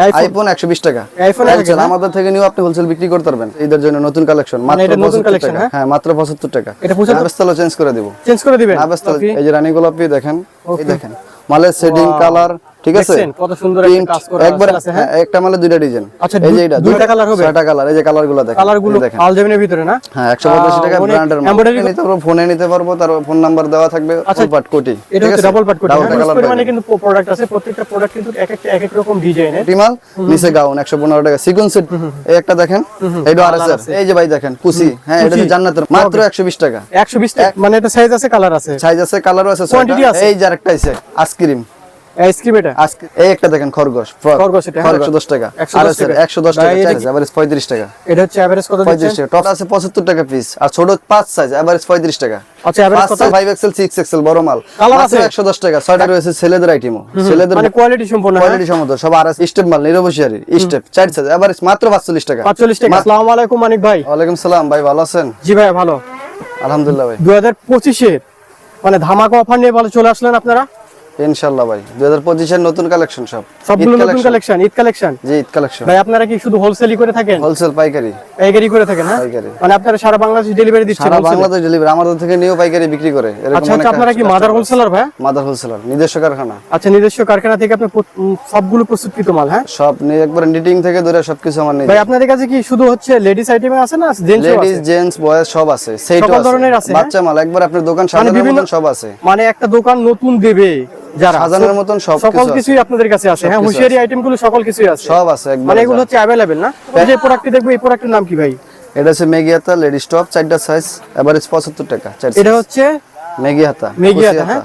IPhone একশো বিশ টাকা। আইফোন আমাদের থেকে নিও আপনি হোলসেল বিক্রি করতে পারবেন। এদের জন্য নতুন কালেকশন মাত্র মানে এটা নতুন কালেকশন হ্যাঁ? হ্যাঁ মাত্র পঁচাত্তর টাকা। এটা 75 নাবেস্তালো চেঞ্জ করে দেব। চেঞ্জ করে দিবেন? এই যে রানী গোলাপি দেখেন এই দেখেন। মালের শেডিং কালার ঠিক আছে? কত সুন্দর একটা কাজ করা একবার আছে হ্যাঁ? হ্যাঁ, একটা মালে দুইটা ডিজাইন আচ্ছা, এই যে এটা দুইটা colour হবে? ছয়টা কালার এই যে কালারগুলো দেখেন কালারগুলো এই দেখেন আলজেমিনের ভিতরে না? হ্যাঁ একশো পঁচাশি টাকা ব্র্যান্ডের নিতে পারব ফোনে নিতে পারব তার ফোন নাম্বার দেওয়া থাকবে আচ্ছা, ফুল পাট কোটি। এটা হচ্ছে ডাবল পাট কোটি ডাবল হ্যাঁ? কালার পরিমাণে কিন্তু প্রোডাক্ট আছে প্রত্যেকটা প্রোডাক্ট কিন্তু এক একটা এক এক রকম ডিজাইনের টিমাল নিচে গাউন একশো পনেরো টাকা। সিকুয়েন্স এই একটা দেখেন এইটা এই যে ভাই দেখেন কুসি হ্যাঁ এটা জান্নাতের মাত্র একশো বিশ টাকা। একশো বিশ মানে এটা সাইজ আছে কালার আছে। সাইজ আছে কালারও আছে ছয়টা। আছে? এই যে আরেকটা আছে আইসক্রিম আইসক্রিম এটা? আজকে এই একটা দেখেন খরগোশ খরগোশ এটা, হ্যাঁ। একশো দশ টাকা। 110 আর আছে টাকা। চার্জ এভারেজ পঁয়ত্রিশ টাকা। এটা হচ্ছে এভারেজ কত পঁয়ত্রিশ দিচ্ছেন? টাকা টপ আছে পঁচাত্তর টাকা পিস আর ছোট পাঁচ সাইজ এভারেজ পঁয়ত্রিশ টাকা। আচ্ছা এভারেজ কত? এক্সেল এক্সেল বড় মাল। মাত্র আছে? একশো দশ টাকা ছয়টা রয়েছে ছেলেদের আইটেমও ছেলেদের মানে কোয়ালিটি সম্পূর্ণ হ্যাঁ? কোয়ালিটি সম্মত সব আর স্টেপ মাল নিরবসিয়ারি স্টেপ চার সাইজ এভারেজ মাত্র পাঁচচল্লিশ টাকা। পাঁচচল্লিশ টাকা। আসসালামু আলাইকুম মানিক ভাই। ওয়ালাইকুম সালাম ভাই ভালো আছেন? জি ভাই ভালো। আলহামদুলিল্লাহ ভাই। দু হাজার পঁচিশের মানে ধামাকা অফার নিয়ে ভালো চলে আসলেন আপনারা? ইনশাল্লাহ ভাই। দুই হাজার পঁচিশের নতুন কালেকশন সব। সবগুলো নতুন কালেকশন। ঈদ কালেকশন? জি ঈদ কালেকশন। ভাই আপনারা কি শুধু হোলসেলই করে থাকেন? হোলসেল পাইকারি। পাইকারি করে থাকেন হ্যাঁ? পাইকারি। মানে আপনারা সারা বাংলাদেশ ডেলিভারি দিচ্ছেন সারা বাংলাদেশ ডেলিভারি আমাদের থেকে নিয়েও পাইকারি বিক্রি করে। আচ্ছা আচ্ছা আপনারা কি মাদার হোলসেলার ভাই? মাদার হোলসেলার নিজস্ব কারখানা। আচ্ছা নিজস্ব কারখানা থেকে আপনি সবগুলো প্রস্তুতকৃত মাল হ্যাঁ? সব নিয়ে একবার নিটিং থেকে ধরে সবকিছু আমার নিজে ভাই আপনাদের কাছে কি শুধু হচ্ছে লেডিস আইটেমে আছে না জেন্টস লেডিস জেন্টস বয়েজ সব আছে। সেইটা আছে, হ্যাঁ? বাচ্চা মাল একবার আপনার দোকান বিভিন্ন- মতন সব আছে। মানে একটা দোকান নতুন দেবে। যারা সাজানোর মতন সব সকল কিছুই আপনাদের কাছে আছে। হ্যাঁ হুঁশিয়ারি আইটেমগুলো সকল কিছুই আছে। সব আছে মানে এগুলো হচ্ছে অ্যাভেলেবেল না? যে প্রোডাক্টটি দেখব এই প্রোডাক্টের নাম কি ভাই? এটা হচ্ছে মেগি লেডিস টপ চারটা সাইজ এভারেজ পঁচাত্তর টাকা এটা হচ্ছে মেগি হাতা মেগি হ্যাঁ?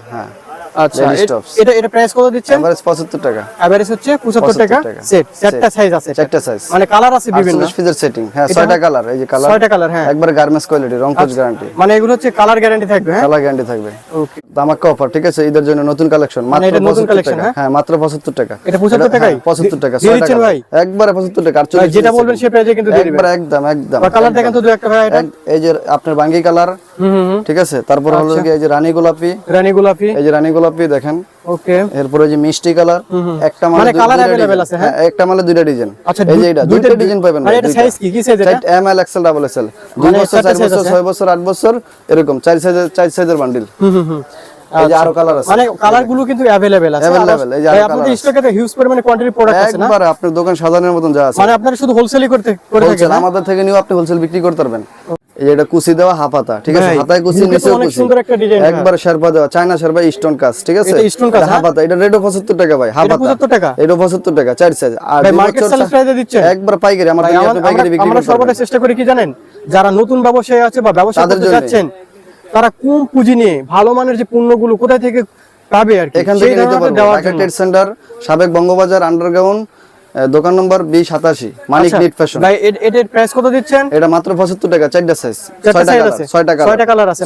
হ্যাঁ আচ্ছা Ladies এ- tops। এটা এটা প্রাইস কত দিচ্ছেন? এভারেজ পঁচাত্তর টাকা। এভারেজ হচ্ছে 75 75 টাকা। টাকা। সেট চারটা সাইজ আছে। চারটা সাইজ মানে কালার আছে বিভিন্ন। আটচল্লিশ সেটিং হ্যাঁ ছয়টা কালার এই যে কালার ছয়টা কালার হ্যাঁ। একবার গার্মেন্টস কোয়ালিটি রংকোচ গ্যারান্টি মানে এগুলো হচ্ছে কালার গ্যারান্টি থাকবে হ্যাঁ? কালার গ্যারান্টি থাকবে। ওকে দামাক্কা অফার ঠিক আছে? ঈদের জন্য নতুন কালেকশন মাত্র এটা নতুন 75 collection, হ্যাঁ? মাত্র 75 টাকা। এটা 75 টাকাই? পঁচাত্তর টাকা ছয়টা দিচ্ছেন ভাই? একবারে 75 টাকা 48 যেটা বলবেন সেই প্রাইসে কিন্তু দিয়ে দিবেন। একবার একদম একদম। কালার দেখেন তো দু একটা ভাই এটা। এই যে আপনার বাঙ্গি কালার। ঠিক আছে? তারপর হলো আচ্ছা। এই যে রানী গোলাপি। রানী গোলাপি। এই যে রানী গোলাপি দেখেন। ওকে এরপরে যে মিষ্টি কালার একটা মানে available design। আছে, হ্যাঁ? হ্যাঁ একটা মালে দুইটা ডিজাইন। আচ্ছা, এই যে এটা দুইটা ডিজাইন পাবেন মানে এটা size কি? কি size এটা? M L XL double XL মানে বছর বছর? ছয় বছর বছর এরকম চার সাইজের চার সাইজের বান্ডিল হুম হুম হুম। এই যে আরও কালার আছে। মানে কালারগুলো কিন্তু অ্যাভেলেবেল আছে। Available, এই যে আরও আপনাদের colour স্টকে তো হিউজ পরিমাণে কোয়ান্টিটি প্রোডাক্ট আছে না? একবার আপনার দোকান সাধারণের মতন যা আছে। মানে আপনারা শুধু হোলসেলই করতে করে থাকেন হোলসেল আমাদের থেকে নিয়েও আপনি হোলসেল বিক্রি করতে পারবেন। এই এটা কুচি দেওয়া হাফ ঠিক আছে? হাতায় কুচি বুকে তো নিচেও অনেক কুচি। সুন্দর একটা design, হ্যাঁ। একবার শেরপা দেওয়া চায়না শেরপা স্টোন কাজ ঠিক আছে? এটা stone কাজ, হাফ এটা রেটও 75 টাকা ভাই হাফ 75 টাকা? এটা 75 টাকা চার সাইজ আর মার্কেট সেল প্রাইসে দিচ্ছেন? একবার পাইকারি আমার ভাই, থেকে পাইকারি বিক্রি আমরা সর্বদা চেষ্টা করি কি জানেন? যারা নতুন ব্যবসায়ী আছে বা ব্যবসা করতে যাচ্ছেন তারা কম পুঁজি নিয়ে ভালো মানের যে পণ্যগুলো কোথায় থেকে পাবে আর কি এখান থেকে নিতে পারব সেন্টার সাবেক বঙ্গবাজার আন্ডারগ্রাউন্ড দোকান নম্বর বি সাতাশি মানিক আচ্ছা, নিট ফ্যাশন। ভাই এটার প্রাইস কত দিচ্ছেন? এটা মাত্র পঁচাত্তর টাকা চারটা সাইজ চারটা ছয়টা size কালার আছে।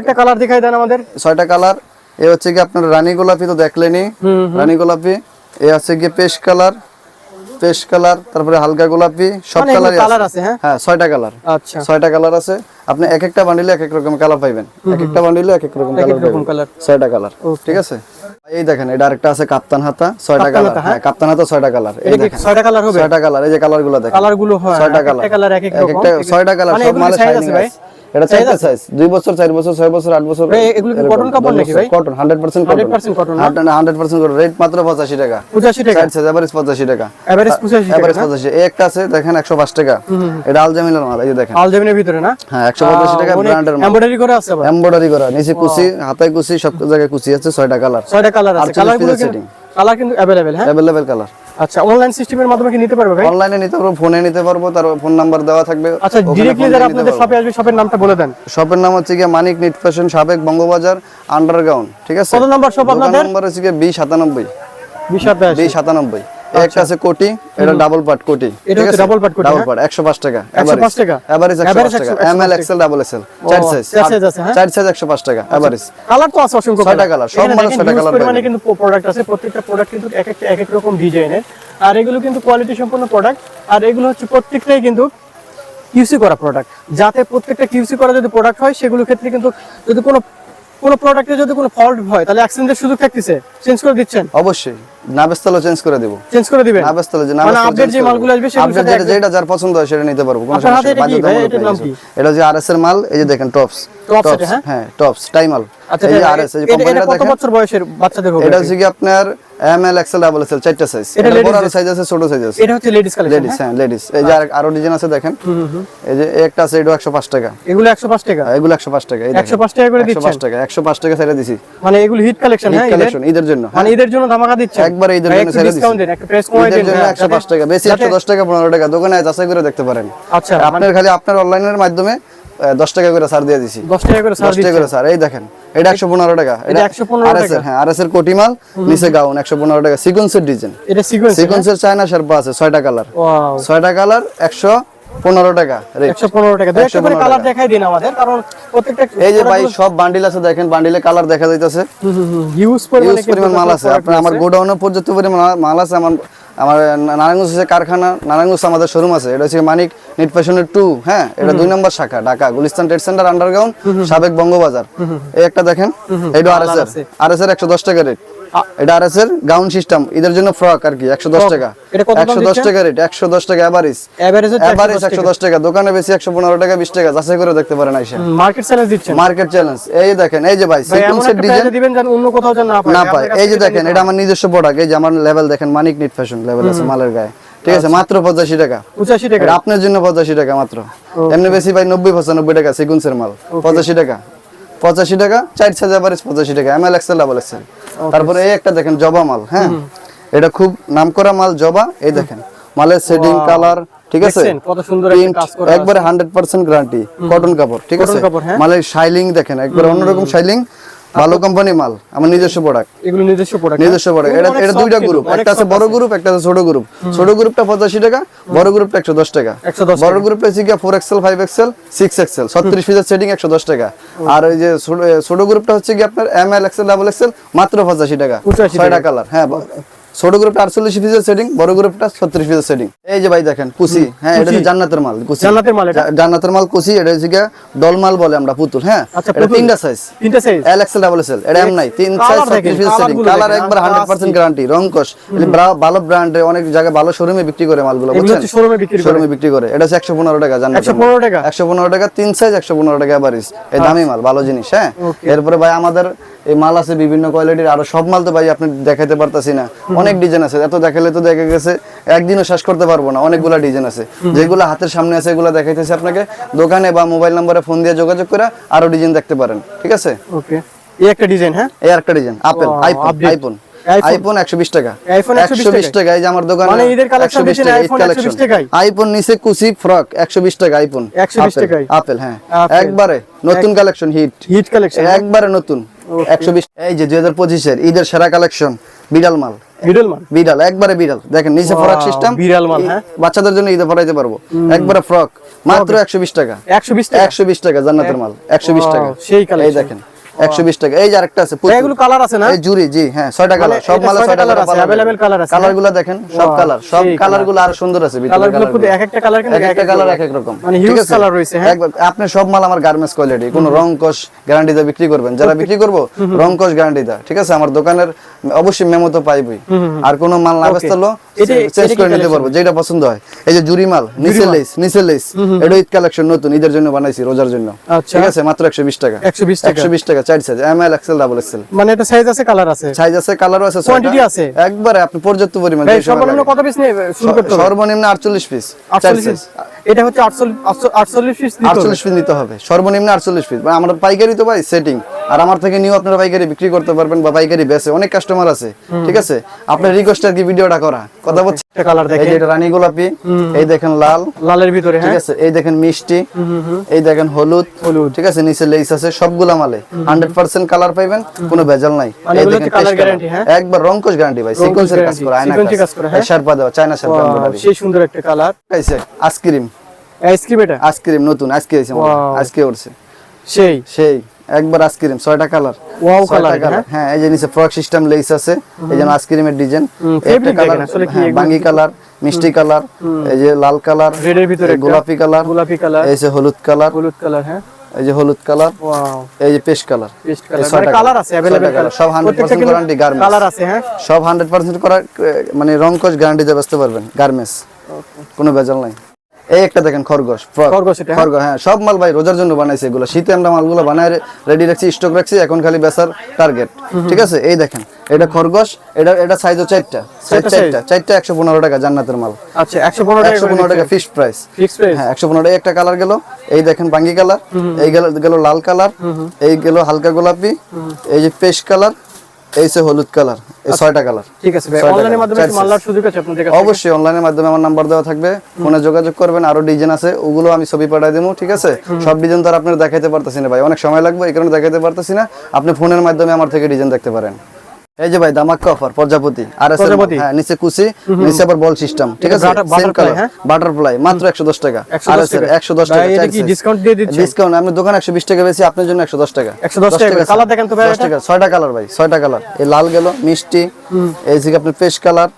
একটা দেখাই দেন আমাদের। ছয়টা কালার এ হচ্ছে কি আপনার রানী গোলাপি তো দেখলেনি রানী গোলাপি। এ আছে কি পেশ কালার পেশ কালার তারপরে হালকা গোলাপি। সব কালারই কালার আছে। আছে হ্যাঁ? হ্যাঁ ছয়টা কালার আচ্ছা। ছয়টা কালার আছে। আপনি এক একটা বান্ডিলে এক এক রকম কালার পাইবেন। এক একটা বান্ডিলে এক এক রকম কালার ছয়টা কালার ঠিক আছে? এই দেখেন এটা আরেকটা আছে কাপ্তান হাতা ছয়টা কালার হ্যাঁ? কাপ্তান হাতা ছয়টা কালার এই দেখেন ছয়টা কালার হবে? ছয়টা কালার এই যে কালারগুলো দেখেন। কালারগুলো হয় ছয়টা কালার এক এক এক রকম একটা ছয়টা কালার মানে সব মালে সাইজ শাইনিং আছে ভাই? আছে। এটা চারটা সাইজ বছর বছর বছর বছর? ভাই, এগুলো কি cotton কাপড় নাকি ভাই? Cotton hundred percent cotton 100% cotton না? হান্ড্রেড পার্সেন্ট কটন রেট মাত্র পঁচাশি টাকা। পঁচাশি টাকা? সাইজ এভারেজ টাকা। এভারেজ এভারেজ এই একটা আছে দেখেন একশো পাঁচ টাকা। এটা আলজামিলার মাল এই যে দেখেন। আলজেমিনের ভিতরে না? হ্যাঁ একশো পঁচাশি টাকা ব্র্যান্ডের মাল। এমব্রয়ডারি করে আছে আবার? এমব্রয়ডারি করা নিচে কুচি হাতায় কুচি সব জায়গায় কুচি আছে ছয়টা কালার ছয়টা কালার আছে। 48 কালার কিন্তু হ্যাঁ? কালার আচ্ছা অনলাইন সিস্টেমের মাধ্যমে কি নিতে পারবে ভাই? অনলাইনে নিতে পারব ফোনে নিতে পারব তার ফোন নাম্বার দেওয়া থাকবে। আচ্ছা ডিরেক্টলি যারা আপনাদের শপে আসবে শপের নামটা বলে দেন। শপের নাম হচ্ছে গিয়ে মানিক নিট ফ্যাশন সাবেক বঙ্গবাজার আন্ডারগ্রাউন্ড ঠিক আছে? কত নাম্বার শপ আপনাদের? নাম্বার হচ্ছে কি বি সাতানব্বই। বিশাতে বি সাতানব্বই। একটা আছে কোটি এটা ডাবল পাট কোটি। এটা হচ্ছে double part কোটি, ডাবল একশো পাঁচ টাকা 105 টাকা? এভারেজ একশো Average পাঁচ টাকা। 105 M L XL double XL চার সাইজ চার size আছে, হ্যাঁ? চার সাইজ একশো পাঁচ টাকা এভারেজ কালার তো আছে অসংখ্য ছয়টা colour, সব colour পরিমাণে পাবেন। কিন্তু প্রোডাক্ট আছে প্রত্যেকটা প্রোডাক্ট কিন্তু এক একটা এক এক রকম ডিজাইনের আর এগুলো কিন্তু কোয়ালিটি সম্পন্ন প্রোডাক্ট আর এগুলো হচ্ছে প্রত্যেকটাই কিন্তু কিউসি করা প্রোডাক্ট যাতে প্রত্যেকটা কিউসি করা যদি প্রোডাক্ট হয় সেগুলোর ক্ষেত্রে কিন্তু যদি কোনো কোনো প্রোডাক্টে যদি কোনো ফল্ট হয় তাহলে অ্যাক্সিডেন্টের সুযোগ থাকতেছে। চেঞ্জ করে দিচ্ছেন। অবশ্যই। না বেচতে চেঞ্জ করে দিব। চেঞ্জ করে দিবেন? যে মানে আপডেট যে মালগুলো আসবে আপডেট যেটা যেটা যার পছন্দ হয় সেটা নিতে পারব। কোনো সমস্যা এটা নেই। যে আরএস এর মাল এই যে দেখেন টপস এটা, হ্যাঁ? হ্যাঁ টপস টাইমাল আচ্ছা এই আরএস এই এটা- এটা কত বছর বয়সের বাচ্চাদের হবে এটা হচ্ছে কি আপনার M L XL double XL চারটা সাইজ এটা বড় সাইজ আছে ছোট সাইজ আছে। এটা হচ্ছে লেডিস কালেকশন লেডিস হ্যাঁ? লেডিস এই যে আরও ডিজাইন আছে দেখেন। এই যে একটা আছে এটা একশো পাঁচ টাকা। এগুলো 105 টাকা? আর এগুলো একশো পাঁচ টাকা এই দেখেন। 105 টাকা করে 105 টাকা একশো পাঁচ টাকা ছেড়ে দিছি। মানে এগুলো হিট কালেকশন হ্যাঁ কালেকশন ঈদের জন্য মানে ঈদের জন্য ধামাকা দিচ্ছেন? একবারে ভাই, জন্য ছেড়ে হ্যাঁ, একশো পাঁচ টাকা। বেশি একশো দশ টাকা পনেরো টাকা দোকানে যাচাই করে দেখতে পারেন। আচ্ছা মানে আপনার খালি আপনার অনলাইনের মাধ্যমে দশ টাকা করে ছাড় দিয়ে দিছি। 10 টাকা করে ছাড় দশ টাকা করে স্যার এই দেখেন এটা একশো পনেরো টাকা। এটা 115 RS এর, টাকা। হ্যাঁ আরএস এর কোটি মাল নিচে গাউন একশো পনেরো টাকা। সিকোয়েন্সের ডিজাইন এটা সিকোয়েন্স সিকোয়েন্সের চায়না শার্পা আছে ছয়টা কালার ওয়াও। ছয়টা কালার একশো পনেরো টাকা রেট 115 টাকা। দুই একটা করে কালার দেখাই দিন আমাদের কারণ প্রত্যেকটা এই যে ভাই সব বান্ডিল আছে দেখেন বান্ডিলে কালার দেখা যাইতেছে। হিউজ পরিমাণ মাল আছে। আপনার আমার গোডাউনে পর্যাপ্ত পরিমাণ মাল আছে। আমার আমার নারায়ণগঞ্জ হচ্ছে কারখানা নারায়ণগঞ্জ আমাদের শোরুম আছে। এটা হচ্ছে মানিক নিট ফ্যাশনের টু হ্যাঁ? এটা দুই নম্বর শাখা Dhaka Gulistan trade centre underground সাবেক বঙ্গবাজার। এই একটা দেখেন এটা আর এস এর আর এস এর একশো দশ টাকা রেট এটা আর এর গাউন সিস্টেম এদের জন্য ফ্রক আর কি একশো দশ টাকা। এটা কত দাম একশো দশ দিচ্ছেন? টাকা রেট একশো দশ টাকা এভারেজ এভারেজ একশো দশ টাকা। দোকানে বেশি একশো পনেরো টাকা বিশ টাকা যাচাই করে দেখতে পারেন আইসা। মার্কেট চ্যালেঞ্জ দিচ্ছেন। মার্কেট চ্যালেঞ্জ এই দেখেন এই যে ভাই সিকোয়েন্সের ডিজাইন দিবেন যেন অন্য কোথাও যেন না পায়। এই যে দেখেন এটা আমার নিজস্ব প্রোডাক্ট এই যে আমার লেভেল দেখেন মানিক নিট ফ্যাশন লেভেল আছে মালের গায়ে। ঠিক আছে মাত্র পঁচাশি টাকা। 85 টাকা। আপনার জন্য পঁচাশি টাকা মাত্র। এমনি বেশি ভাই নব্বই পঁচানব্বই টাকা সিকুন্সের মাল। পঁচাশি টাকা। পঁচাশি টাকা চার অ্যাভারেজ পঁচাশি টাকা M L XL double XL তারপরে এই একটা দেখেন জবা মাল হ্যাঁ? এটা খুব নামকরা মাল জবা এই দেখেন। মালের শেডিং কালার ঠিক আছে? কত সুন্দর একটা কাজ করা একবারে হান্ড্রেড পার্সেন্ট গ্যারান্টি কটন কাপড় ঠিক আছে? হ্যাঁ। মালের শাইলিং দেখেন একবারে অন্যরকম শাইলিং ভালো কোম্পানি মাল আমার নিজস্ব প্রোডাক্ট এগুলো নিজস্ব প্রোডাক্ট নিজস্ব প্রোডাক্ট এটা এটা দুইটা গ্রুপ একটা আছে বড় গ্রুপ একটা আছে ছোট গ্রুপ ছোট গ্রুপটা পঁচাশি টাকা বড় গ্রুপটা একশো দশ টাকা। 110 বড় গ্রুপটা হচ্ছে গিয়ে four XL five XL six XL ছত্রিশ পিসের সেটিং একশো দশ টাকা। আর ওই যে ছোট- গ্রুপটা হচ্ছে কি আপনার M L XL double XL মাত্র পঁচাশি টাকা। 85 ছয়টা কালার হ্যাঁ ছোট গ্রুপটা আটচল্লিশ পিসের সেটিং বড় গ্রুপটা ছত্রিশ পিসের সেটিং এই যে ভাই দেখেন কুসি। হ্যাঁ এটা হচ্ছে জান্নাতের মাল কুসি। জান্নাতের মাল? জান্নাতের মাল কুসি এটা হচ্ছে গিয়ে ডল মাল বলে আমরা পুতুল হ্যাঁ? আচ্ছা, এটা তিনটা সাইজ তিনটা size L XL double XL এটা এম নাই। তিন সাইজ ছত্রিশ পিসের সেটিং কালার একবার হান্ড্রেড পার্সেন্ট গ্যারান্টি রংকশ। ভালো ব্র্যান্ডে অনেক জায়গায় ভালো শোরুমে বিক্রি করে মালগুলো বুঝছেন? শোরুমে বিক্রি করে। শোরুমে বিক্রি করে। এটা হচ্ছে একশো পনেরো টাকা জানেন 115 টাকা? একশো পনেরো টাকা তিন সাইজ একশো পনেরো টাকা এভারেজ এই দামি মাল ভালো জিনিস হ্যাঁ? এরপরে ভাই আমাদের এই মাল আছে বিভিন্ন কোয়ালিটির আরও সব মাল তো ভাই আপনি দেখাতে পারতাছি না। অনেক ডিজাইন আছে এত দেখালে তো দেখা গেছে একদিনও শেষ করতে পারব না অনেকগুলা ডিজাইন আছে। যেগুলো হাতের সামনে আছে এগুলো দেখাইতেছি আপনাকে। দোকানে বা মোবাইল নম্বরে ফোন দিয়ে যোগাযোগ করে আরও ডিজাইন দেখতে পারেন ঠিক আছে? ওকে এই একটা ডিজাইন হ্যাঁ? এই আরেকটা design Apple iPhone iPhone iPhone একশো বিশ টাকা। iPhone 120 টাকা এই যে আমার দোকানে মানে ঈদের 120 ঈদ iPhone collection। 120 টাকায়? আইফোন নিচে কুচি ফ্রক একশো বিশ টাকা আইফোন 120 আপেল, টাকায়? আপেল হ্যাঁ। আপেল। একবারে নতুন কালেকশন হিট হিট কালেকশন একবারে নতুন। একশো বিশ। এই যে দুই হাজার পঁচিশের ঈদের সেরা কালেকশন বিড়াল মাল। বিড়াল বিড়াল একবারে বিড়াল। দেখেন নিচে ফ্রক সিস্টেম বিড়াল মাল, হ্যাঁ? বাচ্চাদের জন্য ঈদে পরাইতে পারব। একবারে ফ্রক মাত্র একশো বিশ টাকা। একশো বিশ একশো বিশ টাকা জান্নাতের মাল। একশো বিশ টাকা। সেই দেখেন। একশো বিশ টাকা। এই যে আরেকটা আছে এগুলো কালার আছে না? এই জুরি জি হ্যাঁ কালার মানে সব মালে কালার আছে, আছে, কালারগুলা দেখেন সব কালার সব আরও সুন্দর আছে ভিতরে খুব এক একটা কালার কিন্তু এক একটা কালার এক এক রকম। মানে হিউজ কালার রয়েছে হ্যাঁ? আপনি সব মাল আমার গার্মেন্টস কোয়ালিটি কোনো রং কস গ্যারান্টি দিয়ে বিক্রি করবেন। যারা বিক্রি করব রং কস গ্যারান্টি দা ঠিক আছে? আমার দোকানের অবশ্যই মেমো তো পাইবই। আর কোনো মাল না বেচতে হলো চেঞ্জ করে নিতে পারব যেটা পছন্দ হয়। এই যে জুরি মাল নিচে লেস নিচে লেস এটা ঈদ কালেকশন নতুন ঈদের জন্য বানাইছি রোজার জন্য। আচ্ছা। ঠিক আছে? মাত্র একশো বিশ টাকা। 120 টাকা। একশো বিশ টাকা। চার size M L XL double XL মানে এটা সাইজ আছে কালার আছে। সাইজ আছে কালারও আছে? একবারে আপনি পর্যাপ্ত পরিমাণ সর্বনিম্ন। কত পিস নিয়ে শুরু করতে হবে? সর্বনিম্ন 48 পিস 48 পিস এটা হচ্ছে 48 48 পিস দিতে 48 পিস নিতে হবে। সর্বনিম্ন 48 পিস মানে আমরা পাইকারি তো ভাই সেটিং আর আমার থেকে নিউ আপনারা পাইকারি বিক্রি করতে পারবেন বা পাইকারি বেচে। অনেক কাস্টমার আছে ঠিক আছে? আপনার রিকোয়েস্ট আর কি ভিডিওটা করা। কথা বলছি? কালার এই যে রানী গোলাপি এই দেখেন লাল। লালের ভিতরে ঠিক হ্যাঁ? আছে? এই দেখেন মিষ্টি। এই দেখেন হলুদ। হলুদ। ঠিক আছে? নিচে লেস আছে সবগুলা মালে। 100% কালার পাইবেন কোনো ভেজাল নাই। মানে এই দেখেন colour। guarantee, হ্যাঁ? একবার রংকশ গ্যারান্টি ভাই সিকোয়েন্সের কাজ করা আয়না কাজ। করা, হ্যাঁ? শার্পা দেওয়া চায়না শার্পা সেই সুন্দর একটা কালার খাইছে আইসক্রিম আইসক্রিম এটা? আইসক্রিম নতুন আজকে। Wow. আজকে উঠছে। সেই। সেই। একবার আইসক্রিম ছয়টা কালার Wow colour এটা, হ্যাঁ? হ্যাঁ এই যে নিচে ফ্রক সিস্টেম লেস আছে এই যে আইসক্রিমের ডিজাইন হুম, একটা fabric কালার দেখেন, আসলে কি এগুলো বাঙ্গি কালার মিষ্টি কালার এই যে লাল কালার রেডের ভিতরে একটা গোলাপি কালার গোলাপি কালার এই যে হলুদ কালার হলুদ কালার হ্যাঁ এই যে হলুদ কালার ওয়াও এই যে পেস্ট কালার পেস্ট এই কালার ছয়টা মানে কালার আছে ছয়টা अवेलेबल colour, সব 100% guarantee garments। কালার আছে হ্যাঁ সব হান্ড্রেড পার্সেন্ট করা এ, মানে রংকশ গ্যারান্টি দিয়ে বেচতে পারবেন গার্মেন্টস কোনো ভেজাল নাই এই একটা দেখেন খরগোশ খরগোশ এটা, হ্যাঁ? খরগোশ হ্যাঁ সব মাল ভাই রোজার জন্য বানাইছে এগুলো। শীতে আমরা মালগুলো বানায় রেডি রাখছি স্টক রাখছি এখন খালি বেচার টার্গেট ঠিক আছে? এই দেখেন এটা খরগোশ এটা এটা সাইজ হচ্ছে চারটা সাইজ চারটা? চারটা একশো পনেরো টাকা জান্নাতের মাল। আচ্ছা 115 টাকা একশো পনেরো টাকা ফিক্স প্রাইস হ্যাঁ একশো পনেরো একটা কালার গেল এই দেখেন বাঙ্গি কালার এই গেল গেল লাল কালার এই গেল হালকা গোলাপি এই যে পেস্ট কালার এই সে হলুদ কালার এই ছয়টা কালার। ঠিক আছে ভাই অনলাইনের মাধ্যমে মাল্লার সুযোগ আছে আপনাদের কাছে অবশ্যই অনলাইনের মাধ্যমে আমার নাম্বার দেওয়া থাকবে। ফোনে যোগাযোগ করবেন আরও ডিজাইন আছে ওগুলো আমি ছবি পাঠিয়ে দেবো ঠিক আছে? সব ডিজাইন তো আর আপনার দেখাইতে পারতেছি না ভাই। অনেক সময় লাগবে এই কারণে দেখাইতে পারতেছি না। আপনি ফোনের মাধ্যমে আমার থেকে ডিজাইন দেখতে পারেন। এই যে ভাই দামাক অফার প্রজাপতি আর এস প্রজাপতি। হ্যাঁ নিচে কুচি নিচে আবার বল সিস্টেম ঠিক আছে সেম কালার হ্যাঁ? বাটারফ্লাই মাত্র 110 টাকা 110 আর এস টাকা। 110 দশ টাকা এটা কি ডিসকাউন্ট দিয়ে দিচ্ছেন? ডিসকাউন্ট আমি দোকান 120 টাকা বেশি আপনার জন্য 110 টাকা 110 টাকা কালার দেখেন তো ভাই 10 এটা? টাকা ছয়টা কালার ভাই ছয়টা কালার এই লাল গেল মিষ্টি এই আপনার পেস্ট কালার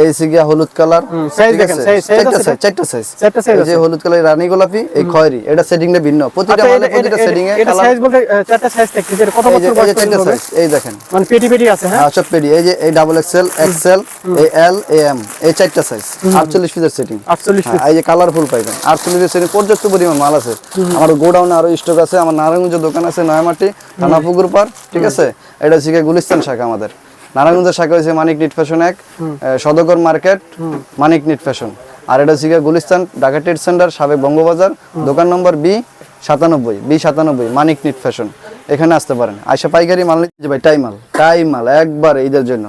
এই হলুদ কালার size দেখেন, size- size চারটা সাইজ চারটা সাইজ চারটা size এই যে হলুদ কালার রানী গোলাপি এই খয়েরি এটা ভিন্ন। প্রতিটা আচ্ছা মালে এটা- প্রতিটা সেটিং এ এটা সাইজ বলতে চারটা সাইজ থাকছে এটা কত এই বছর বয়স চারটা সাইজ এই দেখেন। মানে পেটি পেটি আছে হ্যাঁ? পেডি এই যে এই ডাবল এক্সেল এক্সেল এই এল এ এম এই চারটা সাইজ 48 পিসের সেটিং 48 হ্যাঁ, এই যে কালারফুল পাইবেন। আটচল্লিশ সেটিং পর্যাপ্ত পরিমাণ মাল আছে। আমার গোডাউনে আরও স্টক আছে আমার নারায়ণগঞ্জের দোকান আছে নয়ামাটি থানা পুকুর পার ঠিক আছে? এটা হচ্ছে গুলিস্তান শাখা আমাদের। নারায়ণগঞ্জের শাখা হচ্ছে মানিক নিট ফ্যাশন এক সদগর মার্কেট মানিক নিট ফ্যাশন। আর এটা হচ্ছে গুলিস্তান ঢাকা ট্রেড সেন্টার সাবেক বঙ্গবাজার। দোকান নম্বর বি সাতানব্বই বি সাতানব্বই মানিক নিট ফ্যাশন। এখানে আসতে পারেন। আইসা পাইকারি মাল নিচ্ছে ভাই টাইমাল। টাইমাল একবার ঈদের জন্য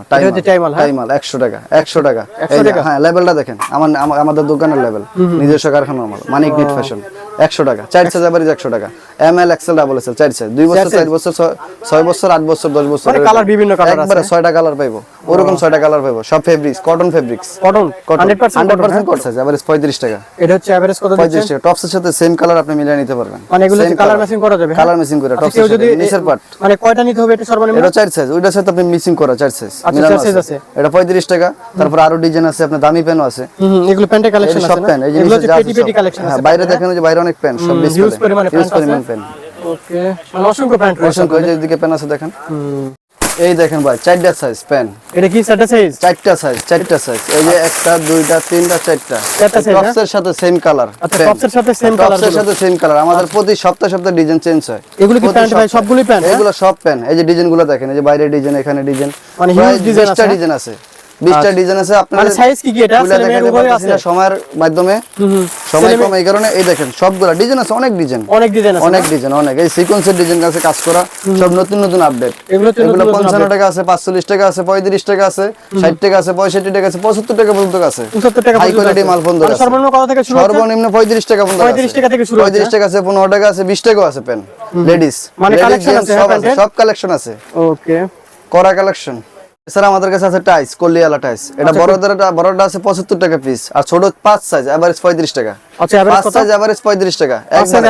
টাইমাল, হ্যাঁ? টাইমাল একশো টাকা একশো টাকা। 100 এই যে, টাকা? হ্যাঁ লেভেলটা দেখেন। আমার আমাদের দোকানের লেভেল নিজস্ব কারখানার মাল মানিক নিট ফ্যাশন। একশো টাকা চার সাইজ আবার একশো টাকা। M L XL double XL চার সাইজ দুই বছর চার বছর ছয়- বছর আট বছর দশ বছর মানে এরকম। colour বিভিন্ন আছে? একবারে ছয়টা কালার পাইবো। ওরকম ছয়টা কালার পাইবো সব fabrics cotton fabrics cotton cotton 100% hundred percent size average পঁয়ত্রিশ টাকা। এটা হচ্ছে এভারেজ কত পঁয়ত্রিশ টাকা। টপসের সাথে সেম কালার আপনি মিলিয়ে নিতে পারবেন। মানে এগুলো কালার ম্যাচিং করা যাবে হ্যাঁ? কালার মেসিং করে আচ্ছা, টপসের যদি নিচের পার্ট মানে কয়টা নিতে হবে এটা সর্বনিম্ন? এটা চার সাইজ ওইটার সাথে আপনি মিসিং করা চার সাইজ আচ্ছা, আছে। এটা পঁয়ত্রিশ টাকা তারপর আরও ডিজাইন আছে আপনার দামি পেনও আছে। এগুলো প্যান্টের কালেকশন আছে সব এই পেটি পেটি কালেকশন হ্যাঁ আছে বাইরে দেখেন যে বাইরে অনেক পেন সব ডিসপ্লে পরিমাণে ইউজ আছে। ওকে মানে অসংখ্য প্যান্ট অসংখ্য যে এদিকে পেন আছে দেখেন। এই দেখেন ভাই চারটা সাইজ পেন এটা কি চারটা সাইজ চারটা সাইজ চারটা সাইজ এই যে একটা দুইটা তিনটা চারটা। হ্যাঁ? টপসের সাথে সেম কালার আচ্ছা টপসের সাথে সেম কালার টপসের সাথে সেম কালার আমাদের প্রতি সপ্তাহে সপ্তাহে ডিজাইন চেঞ্জ হয়। এগুলো কি প্যান্ট ভাই? সবগুলোই প্যান্ট এগুলো সব পেন এই যে ডিজাইনগুলো দেখেন এই যে বাইরে ডিজাইন এখানে ডিজাইন মানে huge design আছে, হ্যাঁ? ডিজাইন আছে। বিশটা ডিজাইন আছে আপনার মানে সাইজ কি কি? এটা সময়ের মাধ্যমে। সময় কম এই কারণে এই দেখেন সবগুলা ডিজাইন আছে অনেক ডিজাইন অনেক ডিজাইন আছে অনেক ডিজাইন অনেক। এই সিকোয়েন্সের ডিজাইন আছে কাজ করা। সব নতুন নতুন আপডেট এগুলো পঞ্চান্ন টাকা আছে পাঁচচল্লিশ টাকা আছে পঁয়ত্রিশ টাকা আছে ষাট টাকা আছে পঁয়ষট্টি টাকা আছে পঁচাত্তর টাকা পর্যন্ত আছে। 75 টাকা হাই কোয়ালিটি মাল পর্যন্ত মানে আছে। সর্বনিম্ন কত থেকে শুরু সর্বনিম্ন পঁয়ত্রিশ টাকা পর্যন্ত 35 টাকা থেকে শুরু পঁয়ত্রিশ টাকা আছে পনেরো টাকা আছে বিশ টাকাও আছে পেন। লেডিস মানে হ্যাঁ? সব কালেকশন আছে। ওকে করা কালেকশন এছাড়া আমাদের কাছে আছে টাইস কলিয়ালা টাইস। এটা বড়দের বড়টা আছে পঁচাত্তর টাকা পিস আর ছোট পাঁচ সাইজ এভারেজ পঁয়ত্রিশ টাকা। আচ্ছা এভারেজ কত? সাইজ এভারেজ পঁয়ত্রিশ টাকা। পাঁচ size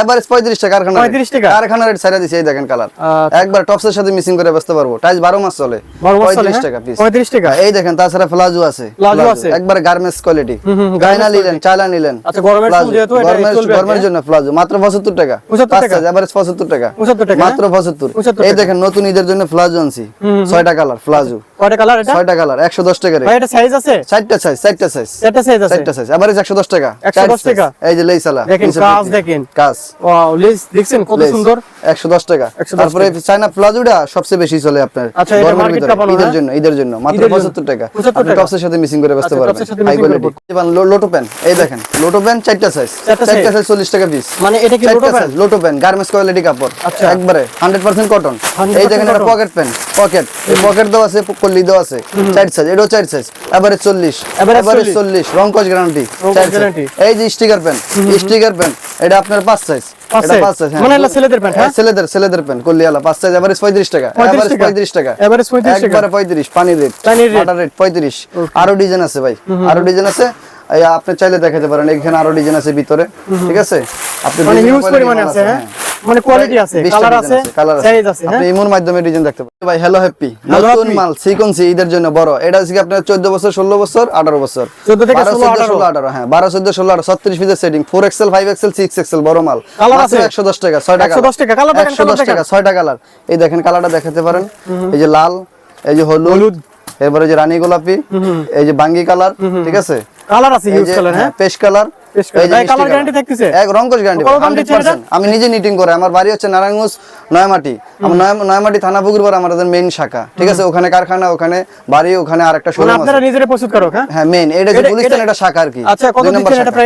এভারেজ পঁয়ত্রিশ টাকা কারখানা 35 টাকা? কারখানা রেট ছাড়া দিছে এই দেখেন কালার আচ্ছা। একবার টপসের সাথে মিসিং করে ব্যস্ত পারব। টাইস বারো মাস চলে। বারো মাস চলে, পঁয়ত্রিশ হ্যাঁ? টাকা পিস 35 টাকা? এই দেখেন তাছাড়া প্লাজো আছে। প্লাজো আছে? একবার গার্মেন্টস কোয়ালিটি হুম, হুম, গায়না নিলেন চালা নিলেন। আচ্ছা, গরমের প্লাজো। যেহেতু এটা চলবে গরমের হ্যাঁ? জন্য প্লাজো মাত্র পঁচাত্তর টাকা। 75 টাকা? এভারেজ পঁচাত্তর টাকা। 75 টাকা, মাত্র হ্যাঁ? 75 এই দেখেন নতুন ঈদের জন্য প্লাজো আনছি। ছয়টা কালার প্লাজো কয়টা কালার এটা? ছয়টা কালার একশো দশ টাকা ভাই এটা সাইজ আছে? চারটা সাইজ চারটা সাইজ চারটা সাইজ আছে? চারটা সাইজ এভারেজ একশো দশ টাকা। 110 টাকা? এই যে লেইসালা দেখেন, কাজ দেখেন। কাজ। ওয়াও লেস দেখছেন কত সুন্দর? একশো দশ টাকা। তারপরে চায়না প্লাজোটা সবচেয়ে বেশি চলে আপনার আচ্ছা, এটা গরমের market ঈদের? জন্য ঈদের জন্য মাত্র ঈদের জন্য। পঁচাত্তর টাকা। আপনি টপসের সাথে মিসিং করে ব্যস্ত পারবেন। হাই mixing করে লোটো প্যান এই দেখেন লোটো প্যান চারটা সাইজ চারটা চারটা সাইজ চল্লিশ টাকা পিস মানে এটা কি Lotto pant Lotto pant garments quality কাপড়। একবারে হান্ড্রেড পার্সেন্ট কটন এই দেখেন এটা পকেট প্যান পকেট এই পকেট আছে কল্লি দেওয়া আছে। চার সাইজ এটাও চার সাইজ এবারে চল্লিশ। Average এবারে 40 চল্লিশ। রংকশ গ্যারান্টি। এই যে স্টিকার পেন স্টিকার পেন এটা আপনার পাঁচ সাইজ পাঁচ এটা পাঁচ সাইজ মানে এগুলো ছেলেদের প্যান্ট, হ্যাঁ? ছেলেদের ছেলেদের প্যান কল্লিয়ালা পাঁচ সাইজ এভারেজ পঁয়ত্রিশ টাকা 35 এভারেজ টাকা? পঁয়ত্রিশ টাকা। Average 35 টাকা? একবারে পঁয়ত্রিশ পানির রেট পানির রেট পঁয়ত্রিশ। আরও ডিজাইন আছে ভাই আরও ডিজাইন আছে? আপনি চাইলে দেখাতে পারেন এখানে আরও ডিজাইন আছে ভিতরে ঠিক আছে? আপনি মানে হিউজ পরিমাণে আছে হ্যাঁ? মানে quality আছে, colour আছে, size আছে, হ্যাঁ? আপনি ইমোর মাধ্যমে ডিজাইন দেখতে পারেন। ভাই হ্যালো হ্যাপি নতুন। মাল সিকোয়েন্সি ঈদের জন্য বড়। এটা হচ্ছে কি আপনার 14 বছর 16 বছর 18 বছর। 14 থেকে 12, 16, 14, 18 হ্যাঁ 12 14 16 18 36 পিসের সেটিং 4 এক্সেল 5 এক্সেল 6 এক্সেল বড় মাল। মাত্র আছে? 110 টাকা 6 টাকা। 110 টাকা, colour দেখেন, 110 টাকা 6 টাকা কালার এই দেখেন কালারটা দেখাতে পারেন। এই যে লাল এই যে হলুদ এরপরে যে রানী গোলাপি এই যে বাঙ্গি কালার ঠিক আছে? কালার আছে ইউজ কালার হ্যাঁ পেশ কালার পেশ colour। ভাই, colour guarantee থাকতেছে? এক রঙ্কশ গ্যারান্টি কত দাম দিচ্ছেন এটা? আমি নিজে নিটিং করে। আমার বাড়ি হচ্ছে নারায়ণগঞ্জ নয়ামাটি। আমার নয়া- থানা পুকুর আমাদের মেইন শাখা। ঠিক আছে? ওখানে কারখানা ওখানে বাড়ি ওখানে আরেকটা মানে শোরুম আপনারা নিজেরা প্রস্তুত করো হ্যাঁ? হ্যাঁ মেইন এটা যে গুলিস্তান এটা- এটা শাখা আর কি। আচ্ছা, কত দিচ্ছেন এটা শাখা।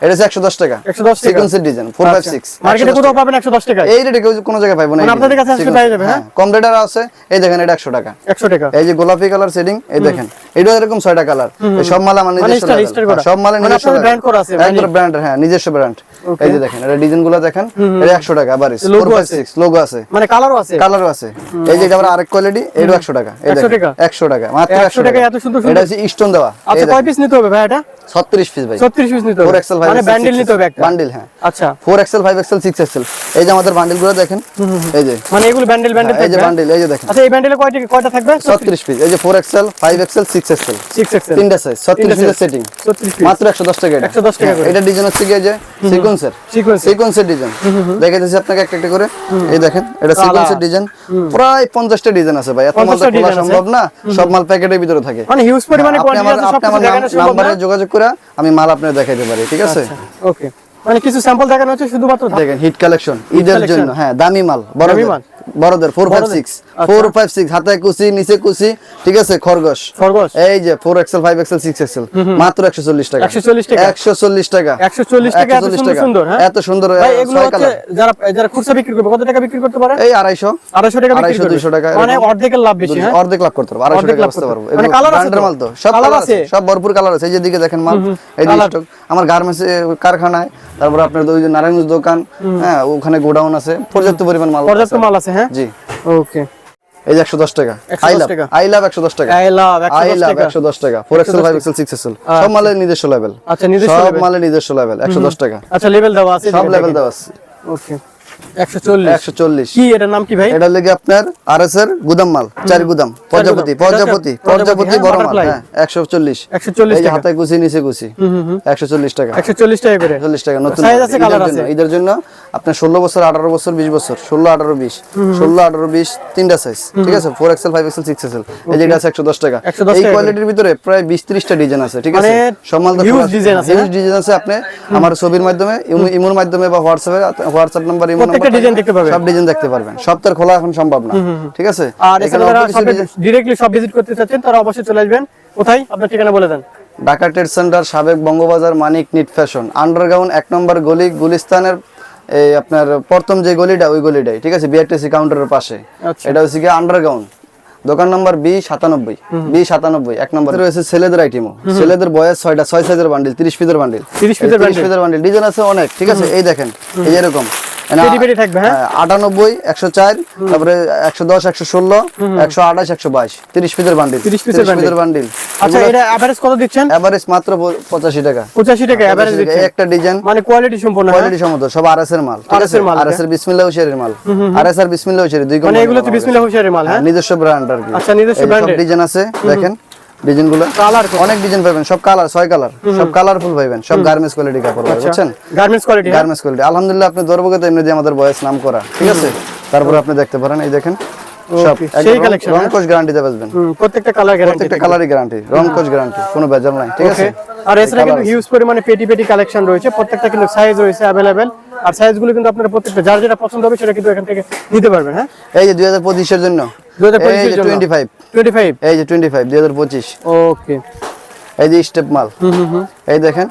এটা 110 টাকা। 110 সিকোয়েন্সের ডিজাইন 456 মার্কেটে কোথাও পাবেন 110 টাকায়? এই রেটে কেউ কোনো জায়গায় না মানে আপনাদের কাছে আসলে Sequence- যাবে, হ্যাঁ? কম রেটার আছে। এই দেখেন এটা 100 টাকা। 100 টাকা। এই যে গোলাপি কালার সেটিং এই দেখেন। এটা এরকম ছয়টা কালার সব মাল আমার নিজস্ব করা। হ্যাঁ, সব মালে মানে নিজস্ব। করা আছে, ব্র্যান্ড হ্যাঁ নিজস্ব ব্র্যান্ড এই যে দেখেন এটা ডিজাইনগুলো দেখেন এটা 100 টাকা বারিস 456 লোগো আছে। মানে কালারও আছে? কালারও আছে। এই যে এটা আরেক কোয়ালিটি এটা 100 টাকা। এই 100 টাকা? 100 টাকা মাত্র 100 100 টাকা এত সুন্দর সুন্দর- এটা স্টোন দেওয়া। আচ্ছা কয় পিস নিতে হবে ভাই এটা? 36 পিস ভাই। 36 পিস নিতে হবে। 4 এক্সেল 5 মানে ব্যান্ডেল নিতে হবে একটা? বান্ডিল হ্যাঁ। আচ্ছা। 4 এক্সেল 5 এক্সেল 6 এক্সেল এই যে আমাদের বান্ডিল দেখেন এই যে। মানে এগুলো ব্যান্ডেল ব্যান্ডেল এই যে বান্ডিল এই যে দেখেন। আচ্ছা এই ব্যান্ডেলে কয়টা কয়টা থাকবে? 36 পিস এই যে 4 এক্সেল 5 এক্সেল 6 এক্সেল 6 এক্সেল তিনটা সাইজ 36 পিসের সেটিং 36 মাত্র 110 টাকা এটা। 110 টাকা এটা ডিজাইন হচ্ছে কি এই যে সিকোয়েন্সের সিকোয়েন্স সিকোয়েন্সের ডিজাইন দেখাইতেছি আপনাকে একটা একটা করে। এই দেখেন এটা সিকোয়েন্সের ডিজাইন প্রায় 50টা ডিজাইন আছে ভাই। এত মাল 50 তো টা খোলা সম্ভব না। সব মাল প্যাকেটের ভিতরে থাকে। মানে হিউজ পরিমাণে কোয়ান্টিটি আছে সব আমার দেখানো সম্ভব না। যোগাযোগ করে আমি মাল আপনাকে দেখাইতে পারি ঠিক আছে? ওকে। মানে কিছু স্যাম্পল দেখানো হচ্ছে শুধুমাত্র দেখেন হিট কালেকশন ঈদের জন্য হ্যাঁ দামি মাল দামি মাল? বড়দের four five six four five six হাতে কুচি নিচে কুচি ঠিক আছে খরগোশ। খরগোশ। এই যে four XL five XL six XL মাত্র একশো চল্লিশ টাকা। 140 টাকা? একশো চল্লিশ টাকা। 140 টাকা এত 140 সুন্দর হ্যাঁ? এত সুন্দর ভাই এগুলো হচ্ছে যারা যারা খুচরা বিক্রি করবে কত টাকা বিক্রি করতে পারে? এই আড়াইশো। 250 টাকা বিক্রি টাকা মানে অর্ধেকের লাভ বেশি হ্যাঁ? অর্ধেক লাভ করতে পারব আড়াইশো অর্ধেক টাকা লাভ করতে পারব। মানে colour আছে মাল তো? সব কালার আছে? সব ভরপুর কালার আছে। এই যে দিকে দেখেন মাল এই আমার গার্মেন্টস কারখানায় তারপর আপনার ওই যে নারায়ণগঞ্জ দোকান হ্যাঁ ওখানে গোডাউন আছে পর্যাপ্ত পরিমাণ মাল পর্যাপ্ত মাল আছে হ্যাঁ? জি। ওকে। এই যে একশো দশ টাকা। 110 আই লাভ। আই লাভ একশো দশ টাকা। আই লাভ আই 110 লাভ টাকা। একশো দশ টাকা। ফোর এক্সেল 5 এক্সেল 6 এক্সেল সব মালের নিজস্ব লেভেল আচ্ছা, নিজস্ব সব মালের নিজস্ব লেভেল একশো দশ টাকা। আচ্ছা লেভেল দেওয়া আছে সব লেভেল দেওয়া আছে। ওকে। 140 কি এটার নাম কি ভাই? এটা লেগে আপনার আর এর গুদাম মাল চার গুদাম। প্রজাপতি প্রজাপতি প্রজাপতি প্রজাপতি, বড় হ্যাঁ, মাল হ্যাঁ একশো চল্লিশ। 140 এই হাতে কুচি নিচে কুচি একশো চল্লিশ টাকা। 140 টাকা করে। চল্লিশ টাকা নতুন Size আছে, ঈদের জন্য, আছে? ঈদের জন্য আপনার ষোলো বছর আঠারো বছর বিশ বছর ষোলো আঠারো বিশ। ষোলো আঠারো বিশ তিনটা সাইজ ঠিক আছে? Four XL five XL six XL এই যেটা আছে একশো দশ টাকা। 110 এই কোয়ালিটির ভিতরে প্রায় বিশ ত্রিশটা ডিজাইন আছে ঠিক আছে? মানে সব মাল huge আছে, হিউজ ডিজাইন আছে আপনি আমার ছবির মাধ্যমে ইমোর মাধ্যমে বা হোয়াটসঅ্যাপে হোয়াটসঅ্যাপ নাম্বার ইমো প্রত্যেকটা design দেখতে পাবেন। সব ডিজাইন দেখতে পারবেন। সব তো খোলা এখন সম্ভব না। ঠিক আছে? আর এখানে ডিরেক্টলি সব ভিজিট করতে চাচ্ছেন তারা অবশ্যই চলে আসবেন। কোথায়? আপনার ঠিকানা বলে দেন। ঢাকা ট্রেড সেন্টার সাবেক Bangabazar Manik knit fashion. Underground এক নম্বর গলি গুলিস্তানের এই আপনার প্রথম যে গলিটা ওই গলিটাই ঠিক আছে? বিআরটিসি কাউন্টারের পাশে। আচ্ছা। এটা হচ্ছে কি আন্ডারগ্রাউন্ড। দোকান নম্বর বি সাতানব্বই। বি সাতানব্বই এক নম্বর রয়েছে ছেলেদের আইটেমও ছেলেদের বয়স ছয়টা ছয় সাইজের বান্ডিল তিরিশ পিসের বান্ডিল 30 পিসের বান্ডিল ডিজাইন আছে অনেক ঠিক আছে? এই দেখেন এই এরকম। থাকবে, হ্যাঁ? আটানব্বই একশো চার তারপরে একশো দশ একশো ষোলো একশো আঠাশ একশো বাইশ। তিরিশ পিসের বান্ডিল 30 পিসের বান্ডিল আচ্ছা এটা এভারেজ কত দিচ্ছেন? এভারেজ মাত্র প- পঁচাশি টাকা। 85 টাকা এভারেজ দিচ্ছেন। একটা ডিজাইন মানে কোয়ালিটি সম্পূর্ণ হ্যাঁ? কোয়ালিটি সম্মত সব আরএস এর মাল এর মাল, আরএস এর বিসমিল্লাহ মাল। আরএস আর বিসমিল্লাহ হুশিয়ারি দুই মানে এগুলো তো মাল বিসমিল্লাহ আমাদের। হুশিয়ারির মাল হ্যাঁ হ্যাঁ, নিজস্ব ব্র্যান্ড আর কি। আচ্ছা, নিজস্ব। ডিজাইন আছে দেখেন। ডিজাইনগুলো অনেক ডিজাইন পাবেন সব কালার ছয় কালার সব কালারফুল পাবেন সব গার্মেন্টস কোয়ালিটি কাপড় পাবেন বুঝছেন? গার্মেন্টস কোয়ালিটি গার্মেন্টস কোয়ালিটি আলহামদুলিল্লাহ আপনি ধরবো এমনি দিয়ে আমাদের বয়স নাম করা ঠিক আছে? তারপরে আপনি দেখতে পারেন এই দেখেন। সব সেই হ্যাঁ? বেচবেন। প্রত্যেকটা কালার গ্যারান্টি প্রত্যেকটা কালারই গ্যারান্টি রংকশ গ্যারান্টি কোনো বেজাল নাই ঠিক আছে? আর এছাড়া কিন্তু হিউজ পরিমাণে পেটি পেটি কালেকশন রয়েছে প্রত্যেকটা কিন্তু সাইজ রয়েছে আর সাইজগুলো কিন্তু আপনারা প্রত্যেকটা যার যেটা পছন্দ হবে সেটা কিন্তু এখান থেকে নিতে পারবেন হ্যাঁ? এই যে দুই হাজার পঁচিশের জন্য। 2025 এই এর যে জন্য। টোয়েন্টি ফাইভ 25 এই যে টোয়েন্টি ফাইভ দুই হাজার পঁচিশ। ওকে এই যে স্টেপ মাল। হুম এই দেখেন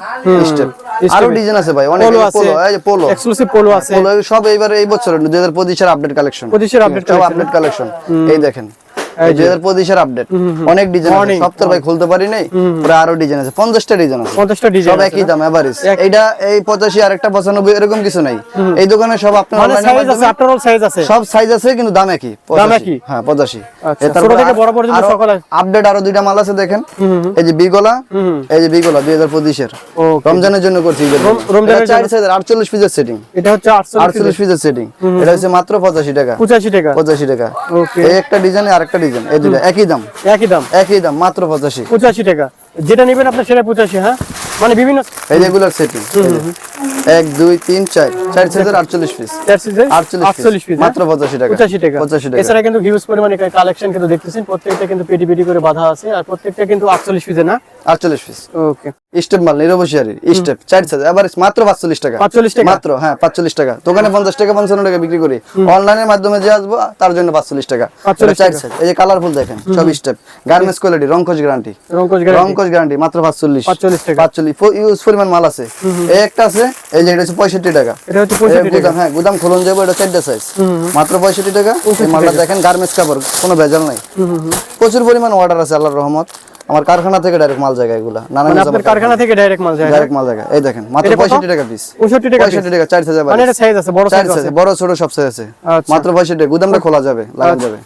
স্টেপ আরও ডিজাইন আছে ভাই অনেক পোলো এই যে আছে। পোলো এই যে পোলো এক্সক্লুসিভ পোলো আছে। পোলো সব এইবার এই বছর দুই হাজার পঁচিশের আপডেট কালেকশন 25 এর আপডেট কালেকশন এই দেখেন। দুই হাজার পঁচিশের আপডেট অনেক ডিজাইন আছে। সব তো ভাই খুলতে পারি নাই পরে আরও ডিজাইন আছে। পঞ্চাশটা ডিজাইন আছে। পঞ্চাশটা ডিজাইন সব একই দাম এভারেজ এইটা এই পঁচাশি আর একটা পঁচানব্বই এরকম কিছু নাই। এই দোকানে সব আপনার online এর সাইজ আছে মাধ্যমে- সাইজ আছে। সব সাইজ আছে কিন্তু দাম একই দাম একই? হ্যাঁ পঁচাশি। ছোট থেকে বড় পর্যন্ত সকল আপডেট আরও দুইটা মাল আছে দেখেন। এই যে বিগোলা এই যে বিগোলা দুই হাজার পঁচিশের। রমজানের জন্য করছি রমজানের চার সাইজের আটচল্লিশ পিসের সেটিং এটা হচ্ছে আটচল্লিশ আটচল্লিশ পিসের সেটিং এটা হচ্ছে মাত্র পঁচাশি টাকা। পঁচাশি টাকা। পঁচাশি টাকা। এই একটা ডিজাইন আর একটা এই দুটো একই দাম? একই দাম। একই দাম মাত্র পঁচাশি। পঁচাশি টাকা। যেটা নেবেন আপনার সেটা পঁচাশি হ্যাঁ? মানে বিভিন্ন এই রেগুলার সেটিং এক দুই তিন চার। চার সাইজের আটচল্লিশ পিস চার এর আটচল্লিশ পিস মাত্র পঁচাশি টাকা। পঁচাশি টাকা। পঁচাশি টাকা। এছাড়া কিন্তু হিউজ পরিমাণে কালেকশন কিন্তু দেখতেছেন। প্রত্যেকটা কিন্তু পেটি পেটি করে বাঁধা আছে। আর প্রত্যেকটা কিন্তু আটচল্লিশ পিসে না? আটচল্লিশ পিস ওকে স্টেপ মাল নিরবসিয়ারি। স্টেপ চার সাইজ এভারেজ মাত্র পাঁচচল্লিশ টাকা। পাঁচচল্লিশ টাকা? মাত্র হ্যাঁ পাঁচচল্লিশ টাকা। দোকানে পঞ্চাশ টাকা পঞ্চান্ন টাকা বিক্রি করি। অনলাইনের মাধ্যমে যে আসব তার জন্য পাঁচচল্লিশ টাকা। 45 চার টাকা। সাইজ এই যে কালারফুল দেখেন সব স্টেপ গার্মেন্টস কোয়ালিটি রংকশ গ্যারান্টি রঙ্কজ গ্যারান্টি মাত্র পাঁচচল্লিশ। 45 টাকা। পাঁচচল্লিশ ইউজ পরিমাণ মাল আছে। এই একটা আছে এই যে এটা হচ্ছে পঁয়ষট্টি টাকা। এটা হচ্ছে গুদাম হ্যাঁ গুদাম খোলন যাব এটা চারটা সাইজ মাত্র পঁয়ষট্টি টাকা। এই মালটা দেখেন গার্মেন্টস কাপড় কোনো ভেজাল নাই। প্রচুর পরিমাণ অর্ডার আছে আল্লাহর রহমত। আমার কারখানা থেকে ডাইরেক্ট মাল জায়গা এগুলা। নানা মানে আপনার কারখানা। থেকে ডাইরেক্ট মাল যায় ডাইরেক্ট মাল জায়গা এই দেখেন মাত্র এটা কত? পঁয়ষট্টি টাকা পিস পঁয়ষট্টি টাকা piece? পঁয়ষট্টি টাকা চার সাইজ মানে এটা সাইজ আছে বড় সাইজ আছে। বড় ছোট সব সাইজ আছে। আচ্ছা। মাত্র পঁয়ষট্টি টাকা। গুদামটা খোলা যাবে লাগানো যাবে।